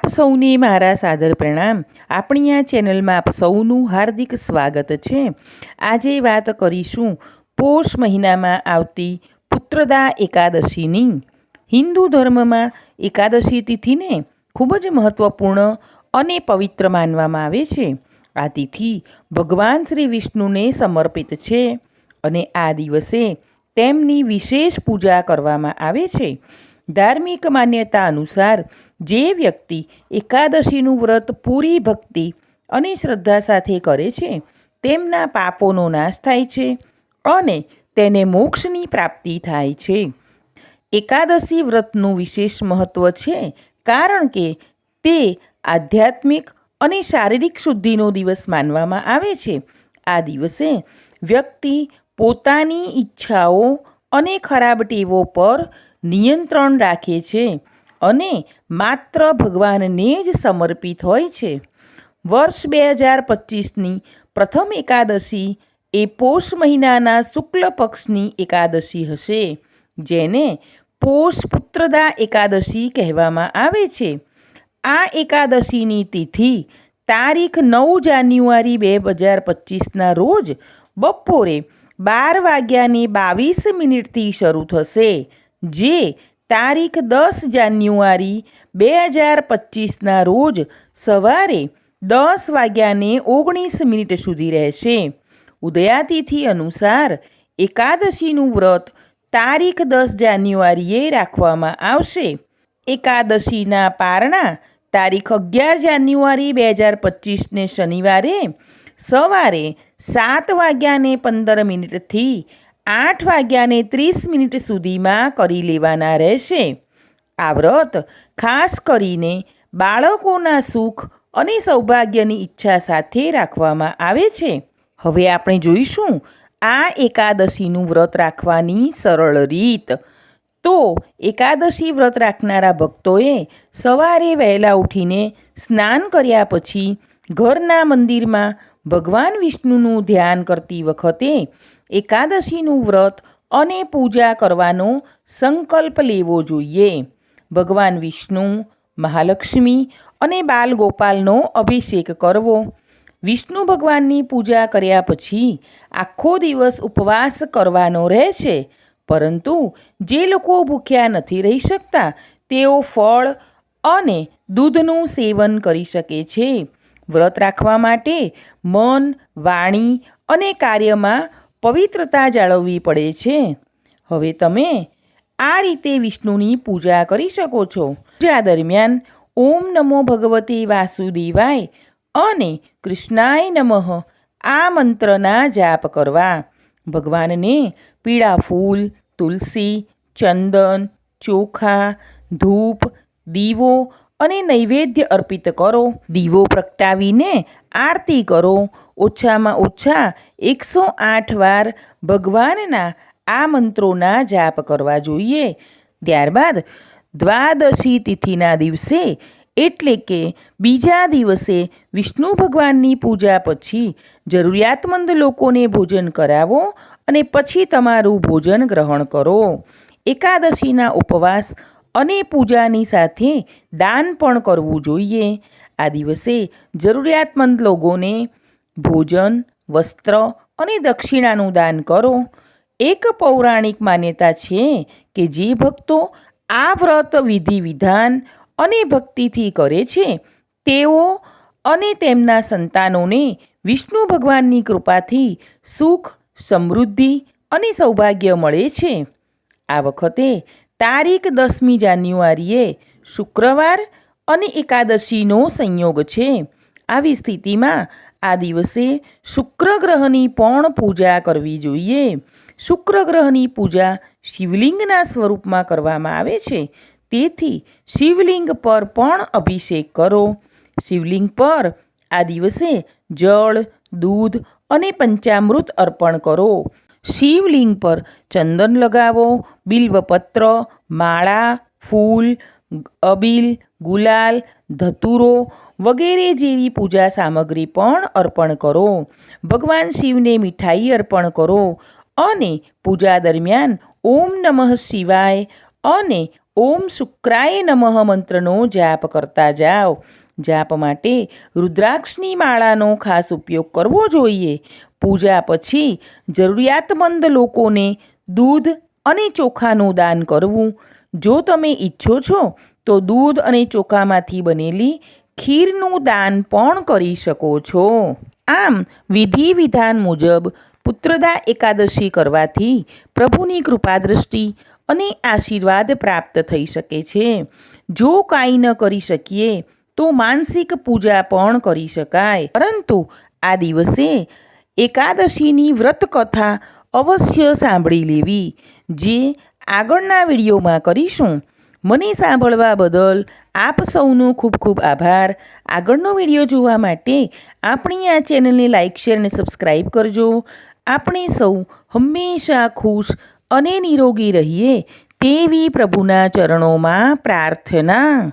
આપ સૌને મારા સાદર પ્રણામ. આપણી આ ચેનલમાં આપ સૌનું હાર્દિક સ્વાગત છે. આજે વાત કરીશું પોષ મહિનામાં આવતી પુત્રદા એકાદશીની. હિન્દુ ધર્મમાં એકાદશી તિથિને ખૂબ જ મહત્ત્વપૂર્ણ અને પવિત્ર માનવામાં આવે છે. આ તિથિ ભગવાન શ્રી વિષ્ણુને સમર્પિત છે અને આ દિવસે તેમની વિશેષ પૂજા કરવામાં આવે છે. ધાર્મિક માન્યતા અનુસાર જે વ્યક્તિ એકાદશીનું વ્રત પૂરી ભક્તિ અને શ્રદ્ધા સાથે કરે છે, તેમના પાપોનો નાશ થાય છે અને તેને મોક્ષની પ્રાપ્તિ થાય છે. એકાદશી વ્રતનું વિશેષ મહત્ત્વ છે કારણ કે તે આધ્યાત્મિક અને શારીરિક શુદ્ધિનો દિવસ માનવામાં આવે છે. આ દિવસે વ્યક્તિ પોતાની ઈચ્છાઓ અને ખરાબ ટેવો પર નિયંત્રણ રાખે છે અને માત્ર ભગવાનને જ સમર્પિત હોય છે. વર્ષ બે હજાર પચીસની પ્રથમ એકાદશી એ પોષ મહિનાના શુક્લ પક્ષની એકાદશી હશે, જેને પોષ પુત્રદા એકાદશી કહેવામાં આવે છે. આ એકાદશીની તિથિ તારીખ નવ જાન્યુઆરી બે હજાર પચીસના રોજ બપોરે બાર વાગ્યાની બાવીસ મિનિટથી શરૂ થશે, જે તારીખ દસ જાન્યુઆરી બે હજાર પચીસના રોજ સવારે દસ વાગ્યાને ઓગણીસ મિનિટ સુધી રહેશે. ઉદયાતિથિ અનુસાર એકાદશીનું વ્રત તારીખ દસ જાન્યુઆરીએ રાખવામાં આવશે. એકાદશીના પારણા તારીખ અગિયાર જાન્યુઆરી બે હજાર પચીસને શનિવારે સવારે સાત વાગ્યાને પંદર મિનિટથી આઠ વાગ્યાને ત્રીસ મિનિટ સુધીમાં કરી લેવાના રહેશે. આ વ્રત ખાસ કરીને બાળકોના સુખ અને સૌભાગ્યની ઈચ્છા સાથે રાખવામાં આવે છે. હવે આપણે જોઈશું આ એકાદશીનું વ્રત રાખવાની સરળ રીત. તો એકાદશી વ્રત રાખનારા ભક્તોએ સવારે વહેલા ઉઠીને સ્નાન કર્યા પછી ઘરના મંદિરમાં ભગવાન વિષ્ણુનું ધ્યાન કરતી વખતે એકાદશીનું વ્રત અને પૂજા કરવાનો સંકલ્પ લેવો જોઈએ. ભગવાન વિષ્ણુ, મહાલક્ષ્મી અને બાલગોપાલનો અભિષેક કરવો. વિષ્ણુ ભગવાનની પૂજા કર્યા પછી આખો દિવસ ઉપવાસ કરવાનો રહે છે, પરંતુ જે લોકો ભૂખ્યા નથી રહી શકતા, તેઓ ફળ અને દૂધનું સેવન કરી શકે છે. વ્રત રાખવા માટે મન, વાણી અને કાર્યમાં પવિત્રતા જાળવવી પડે છે. હવે તમે આ રીતે વિષ્ણુની પૂજા કરી શકો છો. પૂજા દરમિયાન ઓમ નમો ભગવતે વાસુદેવાય અને કૃષ્ણાય નમઃ આ મંત્રના જાપ કરવા. ભગવાનને પીળા ફૂલ, તુલસી, ચંદન, ચોખા, ધૂપ, દીવો અને નૈવેદ્ય અર્પિત કરો, દીવો પ્રગટાવીને આરતી કરો. ઓછામાં ઓછા એકસો આઠ વાર ભગવાનના આ મંત્રોના જાપ કરવા જોઈએ. ત્યારબાદ દ્વાદશી તિથિના દિવસે એટલે કે બીજા દિવસે વિષ્ણુ ભગવાનની પૂજા પછી જરૂરિયાતમંદ લોકોને ભોજન કરાવો અને પછી તમારું ભોજન ગ્રહણ કરો. એકાદશીના ઉપવાસ અને પૂજાની સાથે દાન પણ કરવું જોઈએ. આ દિવસે જરૂરિયાતમંદ લોકોને ભોજન, વસ્ત્ર અને દક્ષિણાનું દાન કરો. એક પૌરાણિક માન્યતા છે કે જે ભક્તો આ વ્રત વિધિ વિધાન અને ભક્તિથી કરે છે, તેઓ અને તેમના સંતાનોને વિષ્ણુ ભગવાનની કૃપાથી સુખ, સમૃદ્ધિ અને સૌભાગ્ય મળે છે. આ વખતે તારીખ દસમી જાન્યુઆરીએ શુક્રવાર અને એકાદશીનો સંયોગ છે. આવી સ્થિતિમાં આ દિવસે શુક્ર ગ્રહની પણ પૂજા કરવી જોઈએ. શુક્ર ગ્રહની પૂજા શિવલિંગના સ્વરૂપમાં કરવામાં આવે છે. તેથી શિવલિંગ પર પણ અભિષેક કરો. શિવલિંગ પર આ દિવસે જળ, દૂધ અને પંચામૃત અર્પણ કરો. શિવલિંગ પર ચંદન લગાવો, બિલ્વપત્ર, માળા, ફૂલ, અબીલ, ગુલાલ, ધતુરો વગેરે જેવી પૂજા સામગ્રી પણ અર્પણ કરો. ભગવાન શિવને મીઠાઈ અર્પણ કરો અને પૂજા દરમિયાન ઓમ નમઃ શિવાય અને ઓમ શુક્રાય નમઃ મંત્રનો જાપ કરતા જાઓ. જાપ માટે રુદ્રાક્ષની માળાનો ખાસ ઉપયોગ કરવો જોઈએ. પૂજા પછી જરૂરિયાતમંદ લોકોને દૂધ અને ચોખાનું દાન કરવું. જો તમે ઈચ્છો છો, તો દૂધ અને ચોખામાંથી બનેલી ખીરનું દાન પણ કરી શકો છો. આમ વિધિ વિધાન મુજબ પુત્રદા એકાદશી કરવાથી પ્રભુની કૃપા દ્રષ્ટિ અને આશીર્વાદ પ્રાપ્ત થઈ શકે છે. જો કાંઈ ન કરી શકીએ, તો માનસિક પૂજા પણ કરી શકાય. પરંતુ આ દિવસે એકાદશીની વ્રત કથા અવશ્ય સાંભળી લેવી. જે આગળના વિડીયોમાં કરીશું. મને સાંભળવા બદલ આપ સૌનો ખૂબ ખૂબ આભાર. આગળનો વીડિયો જોવા માટે આપણી આ ચેનલને લાઇક શેર અને સબસ્ક્રાઈબ કરજો. આપણે સૌ હંમેશા ખુશ અને નિરોગી રહીએ તેવી પ્રભુના ચરણોમાં પ્રાર્થના.